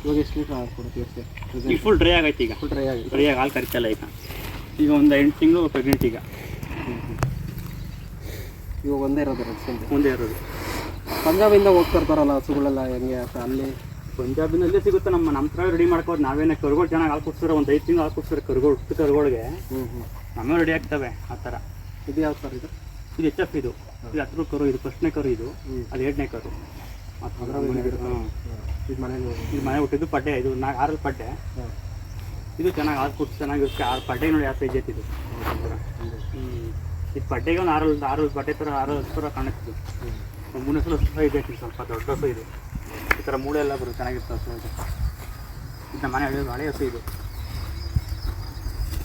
ಇವಾಗ ಎಷ್ಟು ಲೀಟ್ರ್ ಹಾಲು ಕೊಡ್ತೀವಿ ಈಗ ಫುಲ್ ಡ್ರೈ ಆಗೈತೆ ಈಗ. ಫುಲ್ ಡ್ರೈ ಆಗಿ ಡ್ರೈ ಆಗಿ ಹಾಲು ಕರಿತಲ್ಲ ಈಗ. ಈಗ ಒಂದು ಎಂಟು ತಿಂಗಳು ಪ್ರೆಗ್ನೆಂಟ್ ಈಗ. ಇವಾಗ ಒಂದೇ ಇರೋದು ಒಂದೇ ಇರೋದು. ಪಂಜಾಬಿಂದ ಹೋಗ್ತಾ ಇರ್ತಾರಲ್ಲ ಹಸುಗಳೆಲ್ಲ ಹೆಂಗೆ ಫ್ಯಾಮಿಲಿ ಅಲ್ಲಿ? ಪಂಜಾಬಿನಲ್ಲೇ ಸಿಗುತ್ತೆ ನಮ್ಮ ನಮ್ಮ ಥರ ರೆಡಿ ಮಾಡ್ಕೋದು ನಾವೇನೇ ಕರುಗಳು ಚೆನ್ನಾಗಿ ಹಾಲು ಕುಡ್ಸಿದ್ರೆ ಒಂದು ಐದು ತಿಂಗಳು ಹಾಲು ಕುಡ್ಸಿದ್ರೆ ಕರುಗಳು ಹುಟ್ಟು ಕರುಗಳಿಗೆ ನಮ್ಮೇ ರೆಡಿ ಆಗ್ತವೆ ಆ ಥರ. ಇದು ಯಾವ ಸರ್ ಇದು? ಇದು ಎಚ್ ಎಫ್ ಇದು. ಇದು ಹತ್ರ ಕರು ಇದು ಫಸ್ಟ್ನೇ ಕರು ಇದು. ಹ್ಞೂ ಅದು ಎರಡನೇ ಕರು. ಇದು ಮನೇಲಿ ಇದು ಮನೆ ಹುಟ್ಟಿದ್ದು ಪಡ್ಡೆ. ಇದು ನಾ ಆರಲ್ಲಿ ಪಡ್ಡೆ. ಇದು ಚೆನ್ನಾಗಿ ಆರು ಕೊಟ್ಟು ಚೆನ್ನಾಗಿರುತ್ತೆ ಆರು ಪಡ್ಡೆ ನೋಡಿ ಯಾವ ಸೈಜ್ ಐತಿ ಇದು. ಹ್ಞೂ ಇದು ಪಡ್ಡೆಗೆ ಒಂದು ಆರು ಆರು ಪಡ್ಡೆ ಥರ ಆರು ಥರ ಕಾಣಿಸ್ತು ಮೂರನೇ ಸಲ ಸ್ವಲ್ಪ ಇದೆ ಸ್ವಲ್ಪ ದೊಡ್ಡ ಹಸು ಇದು. ಈ ಥರ ಮೂಳೆ ಎಲ್ಲ ಬರುತ್ತೆ. ಚೆನ್ನಾಗಿರುತ್ತೆ ಹಸು ಇದು. ನಮ್ಮ ಮನೆ ಹಳೆಯ ಹಳೆ ಹಸು ಇದು.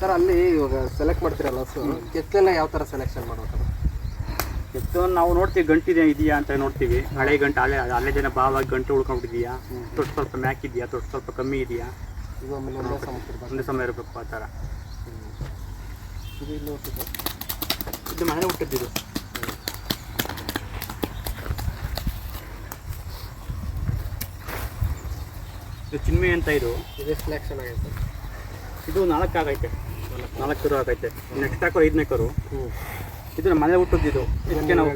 ಸರ್ ಅಲ್ಲಿ ಇವಾಗ ಸೆಲೆಕ್ಟ್ ಮಾಡ್ತೀರಲ್ಲ ಸೊ ಕೆತ್ತಲೆಲ್ಲ ಯಾವ ಥರ ಸೆಲೆಕ್ಷನ್ ಮಾಡ್ಬೇಕು ಎತ್ತು ನಾವು ನೋಡ್ತೀವಿ ಗಂಟಿದೆ ಇದೆಯಾ ಅಂತ ನೋಡ್ತೀವಿ. ಹಳೆ ಗಂಟೆ ಹಳೆ ಹಳೆ ಜನ ಭಾವಾಗಿ ಗಂಟು ಉಳ್ಕೊಂಡ್ಬಿಟ್ಟಿದೆಯಾ? ತೊಟ್ಟು ಸ್ವಲ್ಪ ಮ್ಯಾಕ್ ಇದೆಯಾ? ತೊಟ್ಟು ಸ್ವಲ್ಪ ಕಮ್ಮಿ ಇದೆಯಾ? ಒಂದು ಸಮಯ ಇರಬೇಕು. ಆ ಥರ ಇದು ಮನೆ ಹುಟ್ಟಿದ್ದು ಇದು. ಚಿನ್ಮೆ ಅಂತ ಇದು. ಇದೆ ಸೆಲೆಕ್ಷನ್ ಆಗೈತೆ. ಇದು ನಾಲ್ಕು ಆಗೈತೆ. ನಾಲ್ಕು ಕರು ಆಗೈತೆ. ನೆಕ್ಸ್ಟ್ ಹಾಕೋರು ಐದನೇ ಕರು. ಇದು ನಮ್ಮ ಮನೆ ಹುಟ್ಟಿದ್ದು ಇದಕ್ಕೆ ನಾವು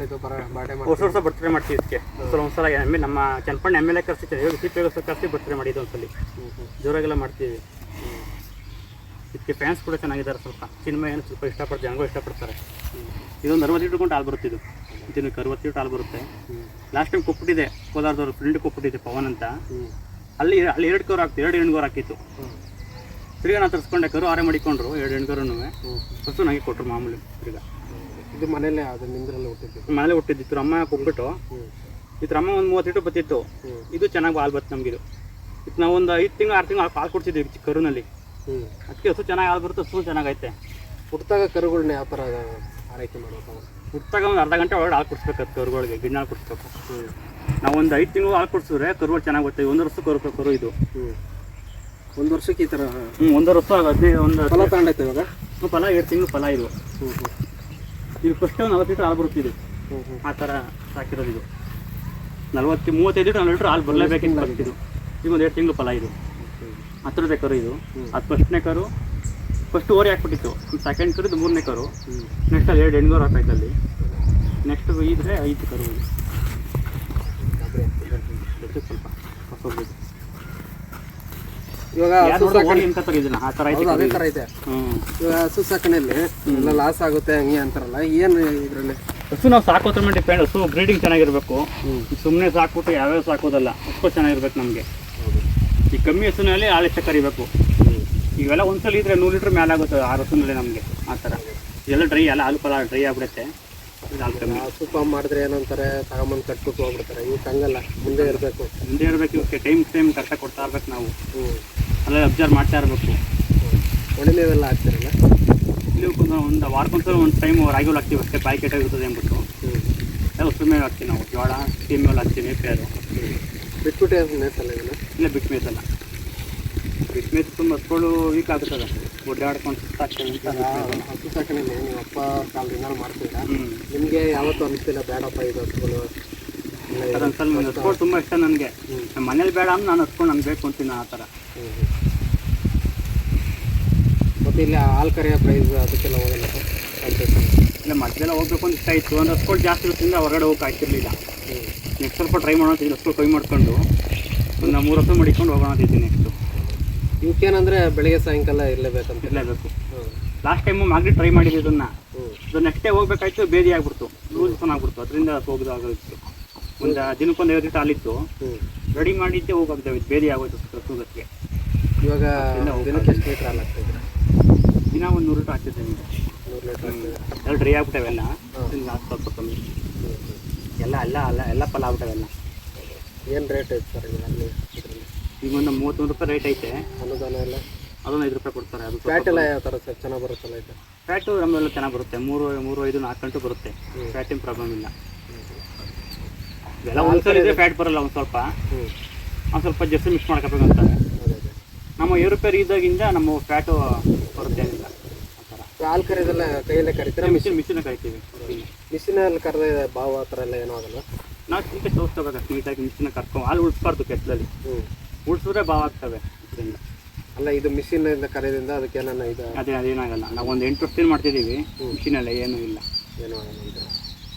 ಹೊಸ ವರ್ಷ ಬರ್ತಡೇ ಮಾಡ್ತೀವಿ ಇದಕ್ಕೆ. ಒಂದ್ಸಲ ಎಂ ಎ ನಮ್ಮ ಚನ್ನಪಣ್ಣ ಎಂ ಎಲ್ ಎ ಕರ್ಸಿ ಇವಾಗ ಸಿಪಿಗೋಸ್ಕರ ಕರ್ಸಿ ಬರ್ತಡೇ ಮಾಡಿದ್ದು ಒಂದ್ಸಲಿ. ಜೋರಾಗೆಲ್ಲ ಮಾಡ್ತೀವಿ. ಇದಕ್ಕೆ ಫ್ಯಾನ್ಸ್ ಕೂಡ ಚೆನ್ನಾಗಿದ್ದಾರೆ ಸ್ವಲ್ಪ. ಸಿನಿಮಾ ಏನು ಸ್ವಲ್ಪ ಇಷ್ಟಪಡ್ತೀವಿ ಹಂಗೋ ಇಷ್ಟಪಡ್ತಾರೆ. ಇದೊಂದು ಅರವತ್ತು ಇಟ್ಕೊಂಡು ಕೊಂಡು ಹಾಲು ಬರುತ್ತೆ ಇದು. ದಿನಕ್ಕೆ ಅರವತ್ತು ಲೀಟ್ರ್ ಹಾಲು ಬರುತ್ತೆ. ಲಾಸ್ಟ್ ಟೈಮ್ ಕೊಪ್ಪಿಟ್ಟಿದೆ ಕೋಲಾರದವ್ರು ಫ್ರೆಂಡ್ ಕೊಪ್ಪಿಟ್ಟಿದೆ ಪವನ್ ಅಂತ. ಅಲ್ಲಿ ಅಲ್ಲಿ ಎರಡು ಕವರ್ ಹಾಕ್ತಿ. ಎರಡು ಹೆಣ್ಗೋರು ಹಾಕಿತ್ತು. ತಿರ್ಗಾ ನಾನು ತರಿಸ್ಕೊಂಡೆ ಕರು ಆರೆ ಮಾಡಿಕೊಂಡ್ರು ಎರಡು ಹೆಣ್ಗರುನು. ಹ್ಞೂ ಫಸ್ಟು ನನಗೆ ಕೊಟ್ಟರು ಮಾಮೂಲಿ ತಿರ್ಗಾ ಇದು ಮನೇಲೆ ಅದು ನಿಂದ್ರಲ್ಲಿ ಹುಟ್ಟಿದ್ದು? ಮನೇಲೆ ಹುಟ್ಟಿದ್ದಿತ್ತು ಅಮ್ಮ ಕೊಟ್ಬಿಟ್ಟು. ಇತ್ತು ಇದ್ರ ಅಮ್ಮ ಒಂದು ಮೂವತ್ತು ಲೀಟ್ರ್ ಬತ್ತಿತ್ತು ಇದು ಚೆನ್ನಾಗಿ ಹಾಲು ಬತ್ತು ನಮಗಿದು. ಇದು ನಾವು ಒಂದು ಐದು ತಿಂಗಳು ಆರು ತಿಂಗಳು ಹಾಲು ಕೊಡ್ತಿದ್ವಿ ಚಿಕ್ಕ ಕರುನಲ್ಲಿ. ಹ್ಞೂ ಅದಕ್ಕೆ ಹಸು ಚೆನ್ನಾಗಿ ಹಾಲು ಬರುತ್ತೆ ಹಸು ಚೆನ್ನಾಗೈತೆ. ಹುಟ್ಟಿದಾಗ ಕರುಗಳನ್ನ ಯಾವ ಥರ ಆರೈಕೆ ಮಾಡಬೇಕು ಹುಟ್ಟಾಗ ಒಂದು ಅರ್ಧ ಗಂಟೆ ಒಳಗೆ ಹಾಲು ಕುಡಿಸ್ಬೇಕು ಅದು ಕರುಗಳಿಗೆ ಗಿಣ್ಣ ಹಾಲು ಕುಡಿಸ್ಬೇಕು. ಹ್ಞೂ ನಾವು ಒಂದು ಐದು ತಿಂಗಳು ಹಾಲು ಕುಡಿಸಿದ್ರೆ ಕರುಗಳು ಚೆನ್ನಾಗಿ ಬರ್ತವೆ. ಒಂದು ವರ್ಷ ಕರು ಕರು ಇದು. ಹ್ಞೂ ಒಂದು ವರ್ಷಕ್ಕೆ ಈ ಥರ ಹ್ಞೂ ಒಂದೂವರೆ ವರ್ಷ ಹದಿನೈದು ಒಂದು ಫಲ ತಗೊಂಡೈತೆ ಇವಾಗ? ಹ್ಞೂ ಫಲ ಎರಡು ತಿಂಗಳು ಫಲ ಇದು. ಹ್ಞೂ ಹ್ಞೂ ಇದು ಫಸ್ಟ್ ನಲವತ್ತು ಲೀಟ್ರ್ ಹಾಲು ಬರುತ್ತಿದೆ ಆ ಥರ ಸಾಕಿರೋದು ಇದು. ನಲ್ವತ್ತು ಮೂವತ್ತೈದು ಲೀಟ್ರ್ ನಲ್ವತ್ತು ಲೀಟ್ರ್ ಹಾಲು ಬರಲೇಬೇಕಿತ್ತು ಬರ್ತಿದ್ದು ಈಗ ಒಂದು ಎರಡು ತಿಂಗಳು ಫಲ ಇದು. ಹತ್ತಿರದ ಕರು ಇದು. ಅದು ಫಸ್ಟ್ನೇ ಕರು. ಫಸ್ಟ್ ಓರಿ ಹಾಕ್ಬಿಟ್ಟಿತ್ತು. ಸೆಕೆಂಡ್ ಕರು ಇದು ಮೂರನೇ ಕರು. ನೆಕ್ಸ್ಟ್ ಅಲ್ಲಿ ಎರಡು ಹೆಣ್ಗರು ಹಾಕೈತೆ ಅಲ್ಲಿ. ನೆಕ್ಸ್ಟ್ ಇದ್ರೆ ಐದು ಕರು ಇದು. ಸ್ವಲ್ಪ ಇವಾಗ ಹಸು ಸಾಕಣೆ ಆ ಥರ ಹೌದು ಅದೇ ಐತೆ ಥರ ಇದೆ ಹ್ಞೂ ಇವಾಗ ಹಸು ಸಾಕಣೆಯಲ್ಲಿ ಎಲ್ಲ ಲಾಸ್ ಆಗುತ್ತೆ ಹಂಗೆ ಅಂತಾರಲ್ಲ ಏನು ಇದರಲ್ಲಿ? ಹಸು ನಾವು ಸಾಕೋದ್ರ ಮೇಲೆ ಡಿಪೆಂಡ್ ಹಸು ಬ್ರೀಡಿಂಗ್ ಚೆನ್ನಾಗಿರ್ಬೇಕು. ಸುಮ್ಮನೆ ಸಾಕ್ಬಿಟ್ಟು ಯಾವ್ಯಾವ ಸಾಕೋದಲ್ಲ ಹಸು ಚೆನ್ನಾಗಿರ್ಬೇಕು ನಮಗೆ. ಈ ಕಮ್ಮಿ ಹಸುನಲ್ಲಿ ಹಾಲು ಕರಿಬೇಕು ಇವೆಲ್ಲ ಒಂದ್ಸಲ ಇದ್ರೆ ನೂರು ಲೀಟ್ರ್ ಮೇಲೆ ಆಗುತ್ತೆ ಆ ಹಸುನಲ್ಲಿ ನಮಗೆ ಆ ಥರ ಎಲ್ಲ ಡ್ರೈ ಎಲ್ಲ ಹಾಲು ಫಲ ಡ್ರೈ ಆಗ್ಬಿಡುತ್ತೆ. ಇದು ಹಾಲು ಕಮ್ಮಿ ಹಸು ಫಾರ್ಮ್ ಮಾಡಿದ್ರೆ ಏನಂತಾರೆ ತಗೊಂಬಂದು ಕಟ್ಬಿಟ್ಟು ಹೋಗ್ಬಿಡ್ತಾರೆ. ಇವು ಹಂಗಲ್ಲ ಮುಂದೆ ಇರಬೇಕು. ಮುಂದೆ ಇರಬೇಕು ಇವಕ್ಕೆ ಟೈಮ್ ಟೈಮ್ ಕರೆಕ್ಟಾಗಿ ಕೊಡ್ತಾ ಇರ್ಬೇಕು ನಾವು. ಹ್ಞೂ ಅಲ್ಲೇ ಅಬ್ಸರ್ವ್ ಮಾಡ್ತಾ ಇರಬೇಕು. ಒಣೆ ಮೇವೆಲ್ಲ ಹಾಕ್ತಿರಲ್ಲ ಇಲ್ಲಿ ಒಂದು ಒಂದು ವಾರಕ್ಕೊಂದ್ಸಲ ಒಂದು ಟೈಮ್ ರಾಗಿ ಹುಲ್ ಹಾಕ್ತೀವಿ ಅಷ್ಟೇ ಬಾಯಿ ಕೆಟ್ಟಾಗಿರ್ತದೆ ಅಂದ್ಬಿಟ್ಟು. ಎಲ್ಲ ಮೇಲೆ ಹಾಕ್ತೀವಿ ನಾವು. ಜೋಳ ಸೀಮೆ ಮೇಲೆ ಹಾಕ್ತೀವಿ ಪೇರು ಬಿಟ್ಬಿಟ್ಟು ಮೇಸಲ್ಲ ಇದನ್ನು? ಇಲ್ಲ ಬಿಟ್ಟು ಮೇಸಲ್ಲ ಬಿಟ್ಟು ಮೇಸ್ ತುಂಬ ಹತ್ಕೊಳ್ಳು ವೀಕ್ ಆಗುತ್ತದೆ ಓಡಾಡ್ಕೊಂಡು ಸುತ್ತಾಗ್ತದೆ ಅಂತ ಹಸು ಸಾಕಣೆಯಲ್ಲಿ ನೀವು ಅಪ್ಪ ಕಾಲದಿಂದ ಮಾಡ್ತೀರಾ? ಹ್ಞೂ ನಿಮಗೆ ಯಾವತ್ತೂ ಅನಿಸ್ತಿಲ್ಲ ಬೇಡಪ್ಪ ಇದು ಹಸುಗಳು ಅದೊಂದು ಅದೊಂದ್ಸಲ ನನಗೆ ಹಸ್ಗಳು ತುಂಬ ಇಷ್ಟ ನನಗೆ. ನಮ್ಮ ಮನೇಲಿ ಬೇಡ ಅಂದ್ರೆ ನಾನು ಹಸ್ಕೊಂಡು ನಾನು ಬೇಕು ಅಂತೀನಿ ಆ ಥರ. ಮತ್ತೆ ಇಲ್ಲಿ ಹಾಲು ಕರೆಯೋ ಪ್ರೈಸ್ ಅದಕ್ಕೆಲ್ಲ ಹೋಗಲ್ಲ ಸರ್ ಇಲ್ಲ ಮಧ್ಯೆಲ್ಲ ಹೋಗ್ಬೇಕು ಅಂತ ಇಷ್ಟ ಇತ್ತು. ಒಂದು ಹಸ್ಗಳು ಜಾಸ್ತಿ ಇರೋದ್ರಿಂದ ಹೊರಗಡೆ ಹೋಗಕ್ಕೆ ಆಗ್ತಿರ್ಲಿಲ್ಲ. ನೆಕ್ಸ್ಟ್ ಸ್ವಲ್ಪ ಟ್ರೈ ಮಾಡೋಣ ಅಂತಿದ್ದೀನಿ ಹಸ್ಗಳು ಕೈ ಮಾಡ್ಕೊಂಡು ಒಂದು ಮೂರು ಹತ್ತು ಮಡಿಕೊಂಡು ಹೋಗೋಣ ಅಂತಿದ್ದೀನಿ ನೆಕ್ಸ್ಟು ಇವಕ್ಕೇನಂದ್ರೆ ಬೆಳಗ್ಗೆ ಸಾಯಂಕಾಲ ಇರಲೇಬೇಕಂತ. ಇರಲೇಬೇಕು. ಲಾಸ್ಟ್ ಟೈಮು ಮಾಗ್ಲಿ ಟ್ರೈ ಮಾಡಿದ್ದೆ ಇದನ್ನು. ಅದು ನೆಕ್ಸ್ಟ್ ಡೇ ಹೋಗ್ಬೇಕಾಯ್ತು ಬೇದಿ ಆಗ್ಬಿಡ್ತು. ಲೂಸ್ ಆಗ್ಬಿಡ್ತು. ಅದರಿಂದ ಹೋಗೋದಾಗಿತ್ತು ಒಂದು ದಿನಕ್ಕೊಂದು ಐವತ್ತು ಲೀಟರ್ ಹಾಲಿತ್ತು. ರೆಡಿ ಮಾಡಿದ್ದೆ ಹೋಗೋಗ್ತವೆ ಬೇದಿ ಆಗೋಯ್ತು ಪ್ರಸ್ತುತಕ್ಕೆ ಇವಾಗ ಇಲ್ಲ, ದಿನಕ್ಕೆ ಎಷ್ಟು ಲೀಟ್ರ್ ಹಾಲು ಹಾಕ್ತಿದ್ರೆ ದಿನ ಒಂದು ನೂರು ಲೀಟರ್ ಹಾಕ್ತಿದ್ದೆ ನಿಮಗೆ ನೂರು ಲೀಟ್ರ್ ಎಲ್ಲ ಡ್ರೈ ಆಗ್ಬಿಟ್ಟವೆಲ್ಲ. ಸ್ವಲ್ಪ ಕಮ್ಮಿ. ಎಲ್ಲ ಅಲ್ಲ ಅಲ್ಲ ಎಲ್ಲ ಫಲ ಆಗ್ಬಿಟ್ಟವೆಲ್ಲ. ಏನು ರೇಟ್ ಐತೆ ಸರ್ ಈಗ ಅಲ್ಲಿ ಇದರಲ್ಲಿ? ಈಗ ಒಂದು ಮೂವತ್ತೊಂದು ರೂಪಾಯಿ ರೇಟ್ ಐತೆ. ಅನುದಾನ ಎಲ್ಲ? ಅದೊಂದು ಐದು ರೂಪಾಯಿ ಕೊಡ್ತಾರೆ. ಅದು ಫ್ಯಾಟ್ ಎಲ್ಲ ಯಾವ ಥರ ಸರ್? ಚೆನ್ನಾಗಿ ಬರುತ್ತಲ್ಲ ಇದು? ಫ್ಯಾಟು ನಮ್ಮೆಲ್ಲ ಚೆನ್ನಾಗಿ ಬರುತ್ತೆ. ಮೂರು ಮೂರು ಐದು ನಾಲ್ಕು ಗಂಟೆ ಬರುತ್ತೆ. ಫ್ಯಾಟಿನ ಪ್ರಾಬ್ಲಮ್ ಇಲ್ಲ. ಒಂದು ಸಲ ಇದ್ರೆ ಫ್ಯಾಟ್ ಬರಲ್ಲ ಒಂದು ಸ್ವಲ್ಪ. ಒಂದು ಸ್ವಲ್ಪ ಜರ್ಸಿ ಮಿಕ್ಸ್ ಮಾಡ್ಕೋಬೇಕು ಅಂತಾರೆ ನಮ್ಮ ಏರುಪೇರು ಇದ್ದಾಗಿಂದ ನಮ್ಮ ಫ್ಯಾಟು ಬರುತ್ತೆ ಇಲ್ಲ ಹಾಲು ಕರೆಯೋದೆಲ್ಲ ಕೈಯಲ್ಲೇ ಕರಿತೀರ? ಮಿಷಿನ್ ಮಿಷಿನ್ ಕರಿತೀವಿ. ಮಿಷಿನಲ್ಲಿ ಕರೆದ ಬಾವು ಆ ಥರ ಎಲ್ಲ ಏನೂ ಆಗಲ್ಲ? ನಾವು ಚಿಕ್ಕ ತೋರಿಸ್ಕೋಬೇಕು ನೀಟಾಗಿ ಮಿಷಿನ ಕರ್ಕೊಂಡು ಹಾಲು ಉಳಿಸ್ಬಾರ್ದು ಕೆತ್ತಲಲ್ಲಿ. ಹ್ಞೂ ಉಳಿಸಿದ್ರೆ ಬಾವು ಆಗ್ತವೆ ಇದರಿಂದ. ಅಲ್ಲ ಇದು ಮಿಷಿನಿಂದ ಕರೆಯೋದ್ರಿಂದ ಅದಕ್ಕೆ ಏನಾನ ಇದು ಅದೇ ಅದೇನಾಗಲ್ಲ ನಾವು ಒಂದು ಎಂಟು ವರ್ಷದಿಂದ ಮಾಡ್ತಿದ್ದೀವಿ ಮಿಷಿನಲ್ಲೇ ಏನೂ ಇಲ್ಲ. ಏನೂ ಆಗಲ್ಲ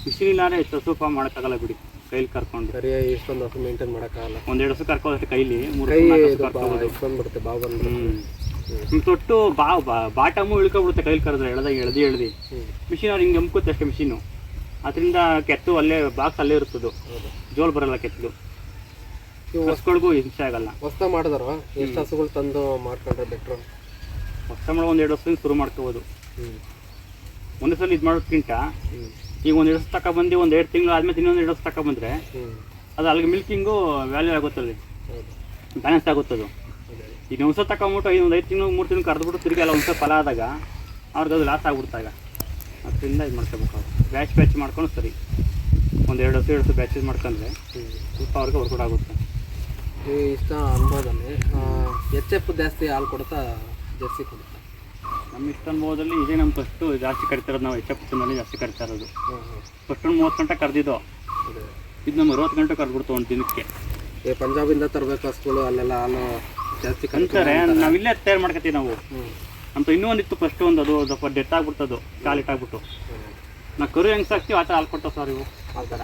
ಮಿಷಿನ್ ಇಲ್ಲಾಂದರೆ ಸ್ವಸ್ವಲ್ಪ ಸ್ವಲ್ಪ ಮಾಡೋಕ್ಕಾಗಲ್ಲ ಬಿಡಿ. ಕೈಲಿ ಕರ್ಕೊಂಡು ಸರಿ ಇಷ್ಟೊಂದು ಹಸು ಮೇಂಟೈನ್ ಮಾಡೋಕ್ಕಾಗಲ್ಲ. ಒಂದೆರಡು ವರ್ಷ ಕರ್ಕೋದಷ್ಟೇ ಕೈಲಿ ಮೂರು ಕೈ ಇದು ಬಾ ಇಟ್ಕೊಂಡ್ಬಿಡುತ್ತೆ ಬಾವು ಹ್ಮ್. ತೊಟ್ಟು ಬಾ ಬಾ- ಬಾಟಮು ಇಳ್ಕೊಬಿಡುತ್ತೆ ಕೈಲಿ ಕರೆದ್ರೆ ಎಳ್ದಾಗ ಎಳ್ದಿ ಎಳ್ದಿ. ಮಿಷಿನ್ ಅವ್ರು ಹಿಂಗೆ ಎಮ್ಕುತ್ತೆ ಅಷ್ಟೇ ಮಿಷಿನು ಅದರಿಂದ ಕೆತ್ತು ಅಲ್ಲೇ ಬಾಕ್ಸ್ ಅಲ್ಲೇ ಇರುತ್ತದು. ಹೌದು. ಜೋಲ್ ಬರಲ್ಲ ಕೆತ್ತಲು ನೀವು ಹಸ್ಗಳಿಗೂ ಹಿಂಸೆ ಆಗಲ್ಲ. ಹೊಸ ಮಾಡಿದಾರ ಎಷ್ಟು ಹಸುಗಳು ತಂದು ಮಾಡ್ಕೊಂಡ್ರೆ ಬೆಟ್ರು ಹೊಸ ಮಾಡೋ ಒಂದು ಎರಡು ವರ್ಷದಿಂದ ಶುರು ಮಾಡ್ಕೋಬೋದು. ಹ್ಮ್. ಒಂದೇ ಸಲ ಇದು ಮಾಡೋದ್ಕಿಂತ ಈಗ ಒಂದು ಎರಡು ವರ್ಷ ತಗೊಬಂದು ಒಂದು ಎರಡು ತಿಂಗಳು ಆದ್ಮೇಲೆ ಇನ್ನೊಂದು ಎರಡು ವರ್ಷ ತಗೊಬಂದ್ರೆ ಹ್ಞೂ ಅದು ಅಲ್ಲಿಗೆ ಮಿಲ್ಕಿಂಗು ವ್ಯಾಲ್ಯೂ ಆಗುತ್ತಲ್ಲಿ ಬ್ಯಾಲೆನ್ಸ್ ಆಗುತ್ತೆ ಅದು. ಈಗ ಒಂದು ವರ್ಷ ತಗೊಂಬಿಟ್ಟು ಐದು ಒಂದು ಐದು ತಿಂಗಳು ಮೂರು ತಿಂಗಳು ಕರೆದ್ಬಿಟ್ಟು ತಿರುಗಿ ಎಲ್ಲ ಒಂದು ಫಲ ಆದಾಗ ಅವ್ರದ್ದು ಅದು ಲಾಸ್ ಆಗ್ಬಿಡ್ತಾಗ ಅದರಿಂದ ಇದು ಮಾಡ್ಕೋಬೇಕು ಅವ್ರು. ಬ್ಯಾಚ್ ಬ್ಯಾಚ್ ಮಾಡ್ಕೊಂಡು ಸರಿ. ಒಂದು ಎರಡು ವರ್ಷ ಎರಡು ಬ್ಯಾಚಸ್ ಮಾಡ್ಕೊಂಡ್ರೆ ಸ್ವಲ್ಪ ಅವ್ರಿಗೆ ವರ್ಕೌಟ್ ಆಗುತ್ತೆ. ಈ ಇಷ್ಟ ಅನುಭವದಲ್ಲಿ ಎಚ್ ಎಫ್ ಜಾಸ್ತಿ ಹಾಲು ಕೊಡ್ತಾ ಜರ್ಸಿ ಕೊಡುತ್ತಾ? ನಮ್ಮ ಇಷ್ಟ ಅನುಭವದಲ್ಲಿ ಇದೇ ನಮ್ಮ ಫಸ್ಟು ಜಾಸ್ತಿ ಕರಿತಿರೋದು ನಾವು ಹೆಚ್ಚಪ್ಪ ಮೇಲೆ ಜಾಸ್ತಿ ಕರಿತಾ ಇರೋದು. ಫಸ್ಟ್ ಒಂದು ಮೂವತ್ತು ಗಂಟೆ ಕರೆದಿದ್ದು. ಇದು ನಮ್ಮ ಅರವತ್ತು ಗಂಟೆ ಕರೆದ್ಬಿಡ್ತು ಒಂದು ದಿನಕ್ಕೆ. ಏ ಪಂಜಾಬಿಂದ ತರಬೇಕು ಹಸ್ಗಳು ಅಲ್ಲೆಲ್ಲ ಹಾಲು ಜಾಸ್ತಿ ಕರೀತಾರೆ ನಾವು ಇಲ್ಲೇ ತಯಾರು ಮಾಡ್ಕೊತೀವಿ ನಾವು. ಅಂತ ಇನ್ನೂ ಒಂದಿತ್ತು ಫಸ್ಟ್ ಒಂದು ಅದು ಸ್ವಲ್ಪ ಡೆತ್ ಆಗ್ಬಿಡ್ತದು ಕಾಲು ಇಟ್ಟಾಗ್ಬಿಟ್ಟು ನಾವು ಕರು ಹೆಂಗೆ ಸಾಕ್ತೀವಿ ಆ ಥರ ಹಾಲು ಕೊಡ್ತಾವೆ ಸರ್ ಇವು. ಆ ಥರ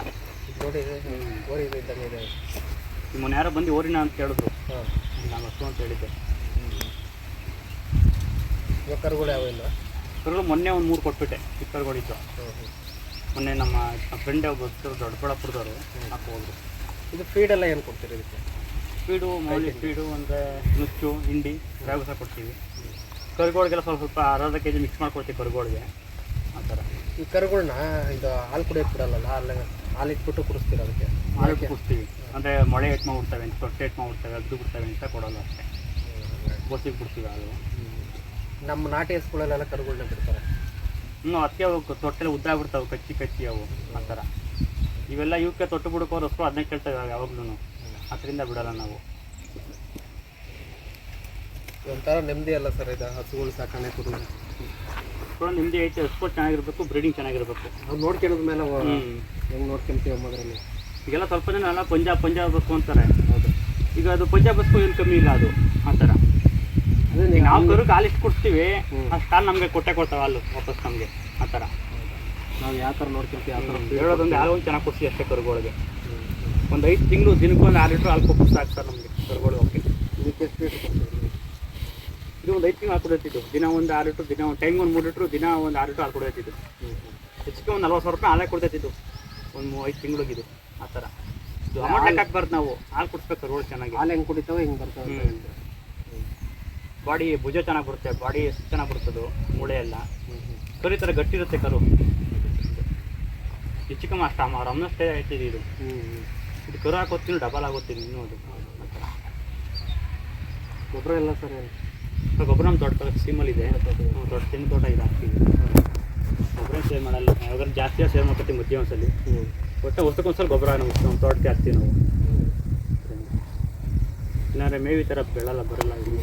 ನಿಮ್ಮನ್ನ ಯಾರೋ ಬಂದು ಓರಿನ ಅಂತ ಹೇಳಿದ್ರು ನಾನು ಅಷ್ಟು ಅಂತ ಹೇಳಿದ್ದೆ. ಇವಾಗ ಕರುಗಳು ಯಾವ ಇಲ್ಲ? ಕರುಗಳು ಮೊನ್ನೆ ಒಂದು ಮೂರು ಕೊಟ್ಬಿಟ್ಟೆ ಚಿಕ್ಕ ಕರುಗಳಿತ್ತು ಮೊನ್ನೆ ನಮ್ಮ ಫ್ರೆಂಡ್ ಒಬ್ಬರು ದೊಡ್ಡಬಳ್ಳಾಪುರದವರು ಹಾಕಿ ಹೋದ್ರು. ಇದು ಫೀಡ್ ಎಲ್ಲ ಏನು ಕೊಡ್ತೀರಿ ಇದಕ್ಕೆ? ಫೀಡು ಮೌಲಿ ಫೀಡು ಅಂದರೆ ನುಚ್ಚು ಹಿಂಡಿ ರಾಗುಸ ಸಹ ಕೊಡ್ತೀವಿ. ಕರುಗಳಿಗೆಲ್ಲ ಸ್ವಲ್ಪ ಸ್ವಲ್ಪ ಅರ್ಧ ಕೆ ಜಿ ಮಿಕ್ಸ್ ಮಾಡ್ಕೊಡ್ತೀವಿ ಕರುಗಳಿಗೆ. ಆ ಥರ. ಈ ಕರುಗಳನ್ನ ಇದು ಹಾಲು ಕುಡಿಯೋಕೆ ಬಿಡಲ್ಲ ಹಾಲು ಹಾಲು ಇಟ್ಬಿಟ್ಟು ಕುಡಿಸ್ತೀರ ಅದಕ್ಕೆ? ಹಾಲು ಕುಡಿಸ್ತೀವಿ. ಅಂದರೆ ಮೊಳೆ ಏಟ್ ಮಾಡ್ಬಿಡ್ತವೆ ತೊಟ್ಟೆ ಮಾಡ್ಬಿಡ್ತವೆ ಅದು ಬಿಡ್ತವೆ ಅಂತ ಕೊಡೋಲ್ಲ ಅಷ್ಟೇ. ಗೋಸಿಗೆ ಬಿಡ್ತೀವಿ ಹಾಲು. ನಮ್ಮ ನಾಟಿ ಹಸುಗಳಲ್ಲೆಲ್ಲ ಕರುಗಳನ್ನ ಬಿಡ್ತಾರೆ. ಇನ್ನು ಅದಕ್ಕೆ ಅವು ತೊಟ್ಟೆಲ್ಲ ಉದ್ದ ಆಗ್ಬಿಡ್ತಾವೆ ಕಚ್ಚಿ ಕಚ್ಚಿ ಅವು ಆ ಥರ. ಇವೆಲ್ಲ ಇವಕ್ಕೆ ತೊಟ್ಟು ಬಿಡೋಕೋರು ಹಸ್ರು ಅದನ್ನೇ ಕೇಳ್ತೇವೆ ಯಾವಾಗ್ಲೂ ಅದರಿಂದ ಬಿಡಲ್ಲ ನಾವು. ಒಂಥರ ನೆಮ್ಮದಿ ಅಲ್ಲ ಸರ್ ಇದು ಹಸುಗಳು ಸಾಕಣೆ ಕುರಿ ಕೂಡ ನಿಮ್ಮದೇ ಐತೆ ಎಕ್ಸ್ಪೋರ್ಟ್ ಚೆನ್ನಾಗಿರ್ಬೇಕು ಬ್ರೀಡಿಂಗ್ ಚೆನ್ನಾಗಿರ್ಬೇಕು. ನಾವು ನೋಡ್ಕೊಂಡ ಮೇಲೆ ಹೆಂಗೆ ನೋಡ್ಕೊಂತೀವಿ ಅಮ್ಮದ್ರಲ್ಲಿ ಈಗೆಲ್ಲ ಸ್ವಲ್ಪ ಜನ ಎಲ್ಲ ಪಂಜಾಬ್ ಪಂಜಾಬ್ ಬಸ್ಕು ಅಂತಾರೆ. ಹೌದು. ಈಗ ಅದು ಪಂಜಾಬ್ ಬಸ್ಕು ಏನು ಕಮ್ಮಿ ಇಲ್ಲ ಅದು ಆ ಥರ. ನಾವು ಕರುಗೆ ಹಾಲು ಎಷ್ಟು ಕೊಡ್ತೀವಿ. ಅಷ್ಟು ಹಾಲು ನಮಗೆ ಕೊಟ್ಟೆ ಕೊಡ್ತಾವೆ ಹಾಲು ವಾಪಸ್ ನಮಗೆ ಆ ಥರ. ನಾವು ಯಾವ ಥರ ನೋಡ್ಕೊಂತೀವಿ ಥರ ಹೇಳೋದೊಂದು ಹಾಲು ಒಂದು ಚೆನ್ನಾಗಿ ಕೊಡ್ತೀವಿ ಅಷ್ಟೇ ಕರುಗಳಿಗೆ. ಒಂದು ಐದು ತಿಂಗಳು ದಿನಕ್ಕೆ ಒಂದು ಆರು ಲೀಟ್ರ್ ಹಾಲು ಕೊಟ್ಟು ಸಾಕು ಸರ್ ನಮಗೆ ಕರುಗಳು ಓಕೆ ಇದಕ್ಕೆ ಎಷ್ಟು ಲೀಟ್ರ್ ಕೊಡ್ತೀವಿ ಇದು ಒಂದು ಐದು ತಿಂಗಳು ಹಾಲು ಕೊಡತ್ತಿದ್ದು ದಿನ ಒಂದು ಆರು ಲೀಟ್ರ್ ದಿನ ಒಂದು ಟೈಮ್ ಒಂದು ಮೂರು ಲೀಟ್ರ್ ದಿನ ಒಂದು ಆರು ಲೀಟ್ರ್ ಹಾಲು ಕೊಡತ್ತಿದ್ದು ಹೆಚ್ಚಿಗೆ ಒಂದು ನಲ್ವತ್ತು ಸಾವಿರ ರೂಪಾಯಿ ಹಾಲೇ ಕೊಡ್ತೈತಿದ್ದು ಒಂದು ಐದು ತಿಂಗಳಿಗಿದು ಆ ಥರ. ಇದು ಅಮೌಂಟ್ ಲೆಕ್ಕ ಹಾಕ್ಬಾರ್ದು ನಾವು. ಹಾಲು ಕೊಡ್ಸ್ಬೇಕು ರೋಡ್ ಚೆನ್ನಾಗಿ. ಹಾಲು ಹೆಂಗೆ ಕುಡಿತಾವೆ ಹೆಂಗೆ ಬರ್ತಾವೆ. ಬಾಡಿ ಭುಜ ಚೆನ್ನಾಗಿ ಬರುತ್ತೆ ಬಾಡಿ ಚೆನ್ನಾಗಿ ಬರ್ತದೆ ಮೂಳೆ ಎಲ್ಲ. ಕರಿ ಹ್ಮ್. ಕರು ಈ ಥರ ಗಟ್ಟಿ ಇರುತ್ತೆ ಕರು. ಹೆಚ್ಚು ಕಮ್ಮಿ ಅಷ್ಟು ಅಮ್ಮ ರಮ್ನಷ್ಟೇ ಆಯ್ತಿದೆ ಇದು. ಇದು ಕರು ಹಾಕೋತೀನಿ ಡಬಲ್ ಆಗೋತೀನಿ ಇನ್ನೂ ಅದು. ಗೊಬ್ಬರ ಎಲ್ಲ ಸರ್ ಗೊಬ್ಬರ ನಮ್ಮ ದೊಡ್ಡ ತೋಟ ಸೀಮಲ್ಲಿ ಇದೆ ಹ್ಮ್, ದೊಡ್ಡ ತಿನ್ನ ತೋಟ ಇದೆ ಹಾಕ್ತೀವಿ. ಗೊಬ್ಬರ ಸೇರ್ ಮಾಡಲ್ಲ ಯಾವಾಗ ಜಾಸ್ತಿ ಸೇರ್ ಮಾಡ್ಕೊತೀವಿ ಮಧ್ಯ ಒಂದ್ಸಲಿ ಹ್ಞೂ ಒಟ್ಟು ವರ್ಷಕ್ಕೊಂದ್ಸಲ ಗೊಬ್ಬರ ನಮ್ಮ ನಮ್ಮ ತೋಟಕ್ಕೆ ಹಾಕ್ತೀವಿ ನಾವು. ಇಲ್ಲಾಂದ್ರೆ ಮೇವು ಈ ಥರ ಬೆಳಲ್ಲ ಬರಲ್ಲ. ಇದು.